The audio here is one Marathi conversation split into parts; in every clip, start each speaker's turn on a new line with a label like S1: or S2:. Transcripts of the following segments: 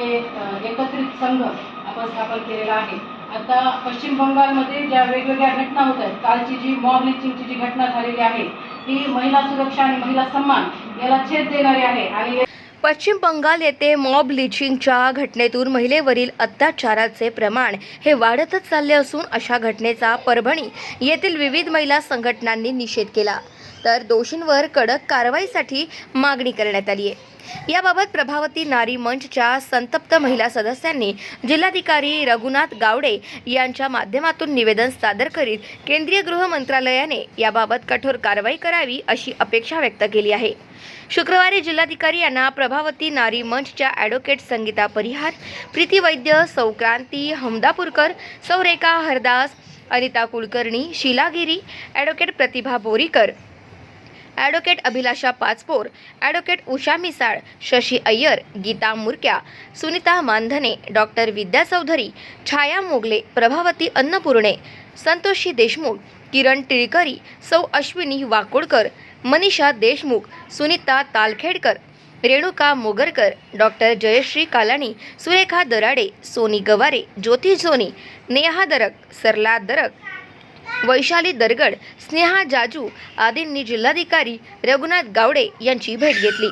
S1: हे एकत्रित संघ आपण स्थापन केलेला आहे. आता पश्चिम बंगालमध्ये ज्या वेगवेगळ्या घटना होत आहेत कालची जी मॉब लिचिंगची जी घटना झालेली आहे ही महिला सुरक्षा आणि महिला सन्मान याला छेद देणारी आहे आणि
S2: पश्चिम बंगाल येथे मॉब लिचिंगच्या घटनेतून महिलेवरील अत्याचाराचे प्रमाण हे वाढतच चालले असून अशा घटनेचा परभणी येथील विविध महिला संघटनांनी निषेध केला. तर दोषींवर कडक कारवाईसाठी मागणी करण्यात आली आहे. याबाबत प्रभावती नारी मंचच्या संतप्त महिला सदस्यांनी जिल्हाधिकारी रघुनाथ गावडे यांच्या माध्यमातून निवेदन सादर करीत केंद्रीय गृह मंत्रालयाने याबाबत कठोर कारवाई करावी अशी अपेक्षा व्यक्त केली आहे. शुक्रवारी जिल्हाधिकारी यांना प्रभावती नारी मंचच्या advocate Sangeeta Parihar Preeti Vaidya Saukranti Hamdapurkar Saurekha Hardas Anita Kulkarni Shilagiri advocate Pratibha Borikar advocate Abhilasha Pachpor advocate Usha Misal Shashi Iyer Geeta Murkya Sunita Mandhane doctor Vidya Chaudhari Chhaya Mogle Prabhavati Annapurne Santoshi Deshmukh Kiran Tilkari Sau Ashwini Wakodkar Manisha Deshmukh Sunita Talkhedkar Renuka Mogarkar doctor Jayashree Kalani Surekha Darade Soni Gaware Jyoti Soni Neha Darak Sarla Darak Vaishali दरगड Sneha Jaju आदींनी जिल्हाधिकारी रघुनाथ गावडे यांची भेट घेतली.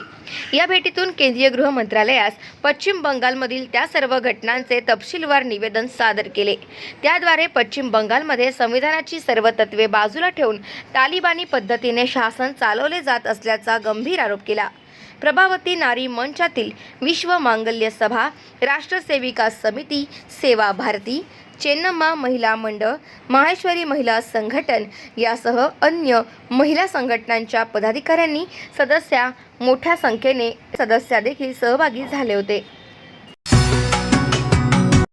S2: या भेटीतून केंद्रीय गृह मंत्रालयास पश्चिम बंगालमधील त्या सर्व घटनांचे तपशीलवार निवेदन सादर केले. त्याद्वारे पश्चिम बंगालमध्ये संविधानाची सर्व तत्वे बाजूला ठेवून तालिबानी पद्धतीने शासन चालवले जात असल्याचा गंभीर आरोप केला. प्रभावती नारी मंचातील विश्व मांगल्य सभा राष्ट्रसेविका समिती सेवा भारती चेन्नम्मा महिला मंडळ माहेश्वरी महिला संघटन यासह अन्य महिला संघटनांच्या पदाधिकाऱ्यांनी सदस्या मोठ्या संख्येने सदस्या देखील सहभागी झाले होते.